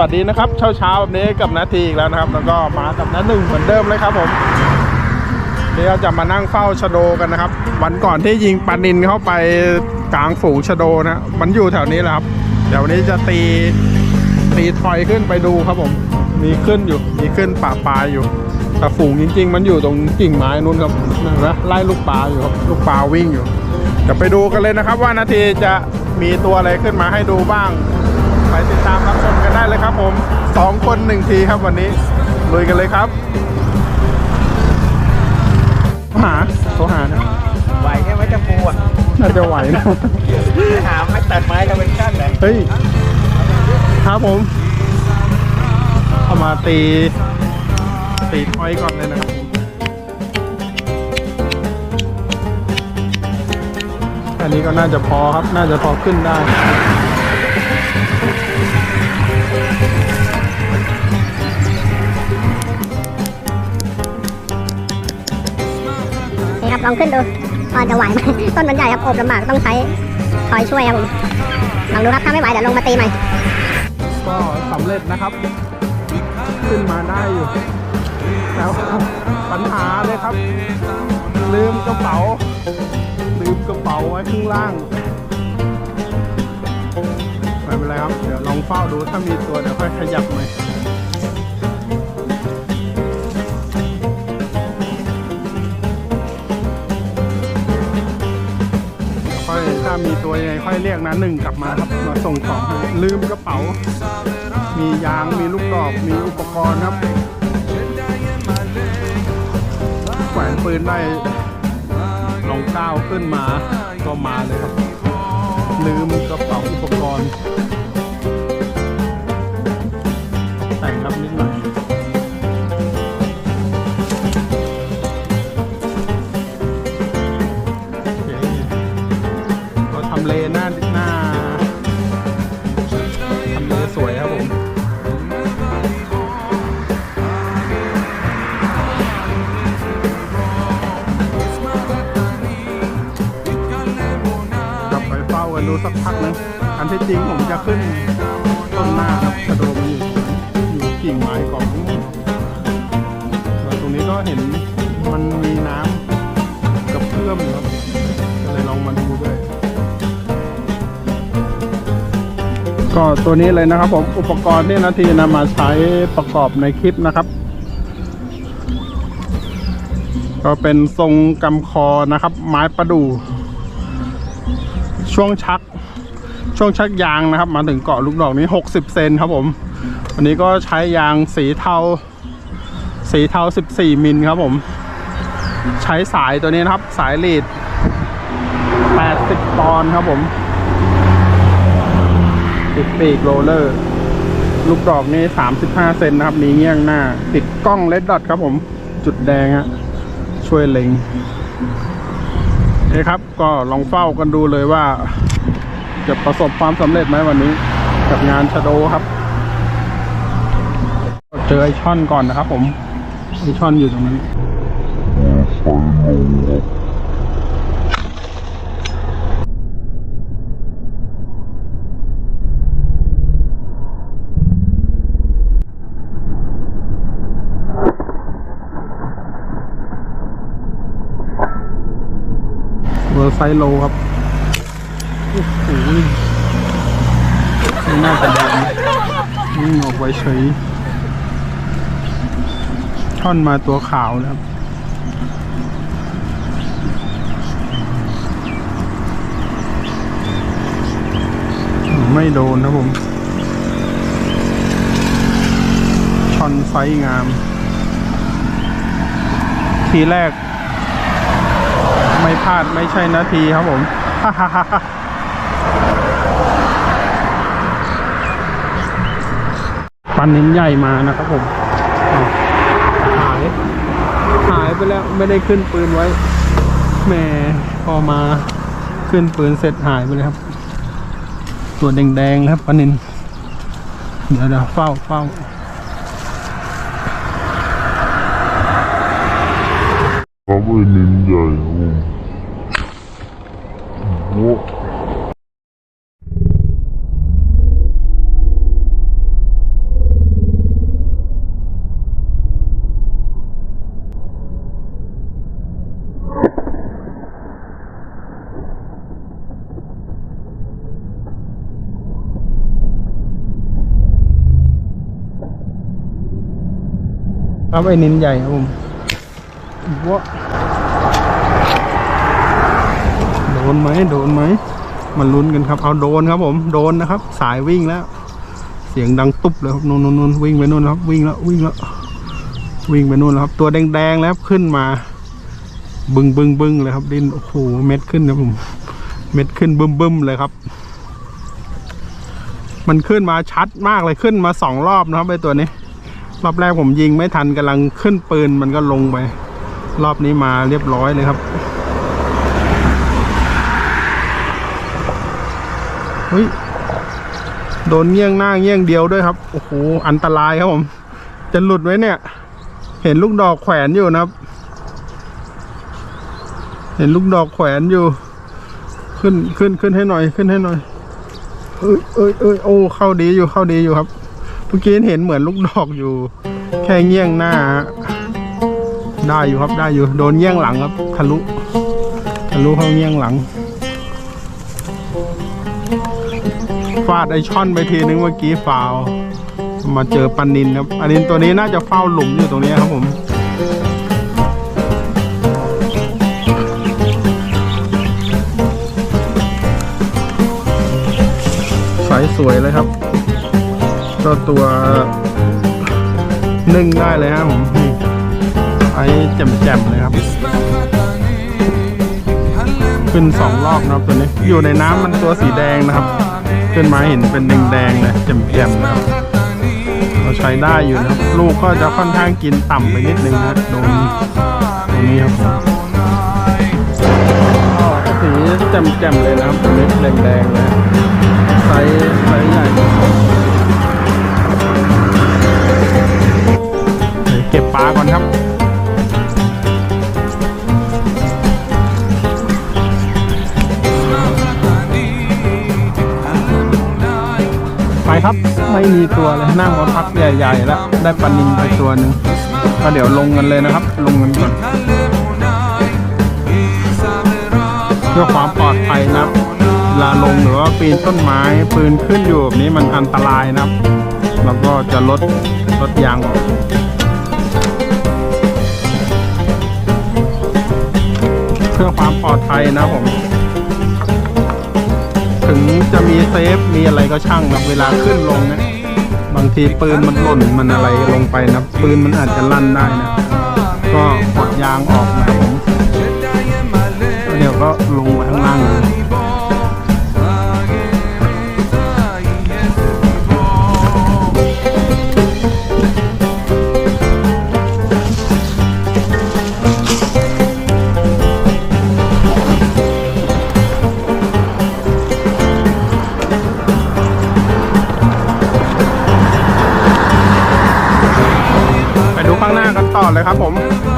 วัสดีนะครับเช้าเช้าแบบนี้กับนาทีอีกแล้วนะครับ แล้วก็มากับน้าหนึ่งเหมือนเดิมเลยครับผมเดี๋ยวจะมานั่งเฝ้าชะโดกันนะครับ วันก่อนที่ยิงปานินเข้าไปกลางฝูงชะโดนะมันอยู่แถวนี้แหละครับ เดี๋ยววันนี้จะตีตีทอยขึ้นไปดูครับผม มีขึ้นอยู่มีขึ้นป่าปลายอยู่แต่ฝูงจริง ๆ มันอยู่ตรงกิ่งไม้นู้นครับนั่นนะไล่ลูกปลาอยู่ครับลูกปลาวิ่งอยู่เดี๋ยวไปดูกันเลยนะครับ ว่านาทีจะมีตัวอะไรขึ้นมาให้ดูบ้าง ไปติดตามรับชม ผมสองคนหนึ่งทีครับวันนี้ลุยกันเลยครับโทรหาโทรหานะไหวใช่ไหมจะปูอะน่าจะไหวนะไปหาไม้ตัดไม้กันเป็นขั้นเลยเฮ้ยครับผมเอามาตี ตีทอยก่อนเลยนะครับอันนี้ก็น่าจะพอครับ น่าจะพอขึ้นได้ ลองขึ้นดูว่าจะไหวไหมต้นมันใหญ่ครับโอบลำบากต้องใช้คอยช่วยครับผมลองดูครับถ้าไม่ไหวเดี๋ยวลงมาตีใหม่ก็สำเร็จนะครับ ขึ้นมาได้อยู่แล้วปัญหาเลยครับ ลืมกระเป๋า ลืมกระเป๋าไว้ข้างล่างไม่เป็นไรครับ เดี๋ยวลองเฝ้าดูถ้ามีตัวเดี๋ยวค่อยขยับใหน่ ถ้ามีตัวยังไงค่อยเรียกนะหนึ่งกลับมาครับมาส่งของลืมกระเป๋า มียางมีลูกดอกมีอุปกรณ์ครับแขวนปืนได้ลองก้าวขึ้นมาก็มาเลยครับ ลืมกระเป๋าอุปกรณ์ สักพักนึงอันที่จริงผมจะขึ้นต้นหน้าครับกระโดดมันอยู่อยู่กิ่งไม้ของแล้วตรงนี้ก็เห็นมันมีน้ำกับเพื่อมครับก็เลยลองมาดูด้วยก็ตัวนี้เลยนะครับ ผมอุปกรณ์ที่นาทีนำมาใช้ประกอบในคลิปนะครับ ก็เป็นทรงกำคอนะครับ ไม้ประดู่ช่วงชัก ช่วงชักยางนะครับ มาถึงเกาะลูกดอกนี้ 60 เซนครับผมวันนี้ก็ใช้ยางสีเทา สีเทา 14 มิลครับผม ใช้สายตัวนี้นะครับ สายลีด 80 ปอนด์ครับผมติดปีกโรลเลอร์ ลูกดอกนี้35 เซนนะครับ มีเงี้ยงหน้า ติดกล้องเลดดอทครับผม จุดแดงฮะช่วยเล็งนี่ครับ ก็ลองเฝ้ากันดูเลยว่า จะประสบความสำเร็จไหมวันนี้ กับงานชะโดครับ เจอไอช่อนก่อนนะครับ ผมไอช่อนอยู่ตรงนั้นเวอร์ไซโลครับ โอ้โหไม่น่าจะดังวิ่งออกไว้เฉยช่อนมาตัวขาวนะครับไม่โดนนะผมช่อนไซงาม ทีแรก ไม่พลาดไม่ใช่นาทีครับผม ปันนินใหญ่มานะครับผมหายหายไปแล้วไม่ได้ขึ้นปืนไว้แหมพอมาขึ้นปืนเสร็จหายไปเลยครับ ตัวแดงๆครับปันนินเดี๋ยวเดี๋ยวเฝ้าเฝ้าเขาเป็นนินใหญ่ครับผม ครับไอ้นินใหญ่ครับผมว้าโดนไหมโดนไหมมันลุ้นกันครับ เอาโดนครับ ผมโดนนะครับ สายวิ่งแล้ว เสียงดังตุ๊บเลยครับนู่นนู่นนู่นวิ่งไปนู่นแล้วครับ วิ่งแล้ววิ่งแล้ว วิ่งไปนู่นแล้วครับ ตัวแดงๆแล้วครับขึ้นมา บึงบึงบึงเลยครับ ดินโอ้โหเม็ดขึ้นนะผม เม็ดขึ้นบึ้มบึ้มเลยครับ มันขึ้นมาชัดมากเลยขึ้นมาสองรอบนะครับไอตัวนี้ รอบแรกผมยิงไม่ทันกำลังขึ้นปืนมันก็ลงไป รอบนี้มาเรียบร้อยเลยครับเฮ้ยโดนเงี้ยงหน้าเงี้ยงเดียวด้วยครับโอ้โหอันตรายครับผม จะหลุดไว้เนี่ย เห็นลูกดอกแขวนอยู่นะครับ เห็นลูกดอกแขวนอยู่ ขึ้นขึ้นขึ้นให้หน่อยขึ้นให้หน่อยเอ้ยเอ้ยเอ้ยโอ้เข้าดีอยู่เข้าดีอยู่ครับ เมื่อกี้เห็นเหมือนลูกดอกอยู่ แค่เงี้ยงหน้า ได้อยู่ครับได้อยู่ โดนเงี้ยงหลังครับ ทะลุ ทะลุเข้าเงี้ยงหลัง ฟาดไอช่อนไปทีนึงเมื่อกี้ฟาวมาเจอปันนินครับปันนินตัวนี้น่าจะเฝ้าหลุมอยู่ตรงนี้ครับผมสายสวยเลยครับ ก็ตัวนึ่งได้เลยครับผมนี่ไอ้แจ่มๆเลยครับ ขึ้นสองรอบนะครับตัวนี้ อยู่ในน้ำมันตัวสีแดงนะครับ ขึ้นมาเห็นเป็นแดงๆเลยแจ่มๆนะครับเราใช้ได้อยู่นะครับ ลูกก็จะค่อนข้างกินต่ำไปนิดนึงนะตรงนี้ตรงนี้ครับผมสีแจ่มๆเลยนะครับตัวนี้แดงๆเลยไซส์ไซส์ใหญ่ ปลาก่อนครับไปครับไม่มีตัวเลยนั่งมาพักใหญ่ๆแล้วได้ปลานินไปตัวหนึ่งก็เดี๋ยวลงกันเลยนะครับ ลงกันก่อนเพื่อความปลอดภัยนะครับเวลาลงหรือว่าปีนต้นไม้ปืนขึ้นอยู่แบบนี้มันอันตรายนะครับ แล้วก็จะลดลดยางออก ปลอดภัยนะผม ถึงจะมีเซฟมีอะไรก็ช่างนะเวลาขึ้นลงนะบางทีปืนมันหล่นมันอะไรลงไปนะปืนมันอาจจะลั่นได้นะ ก็ปลดยางออกนะผม นะครับผม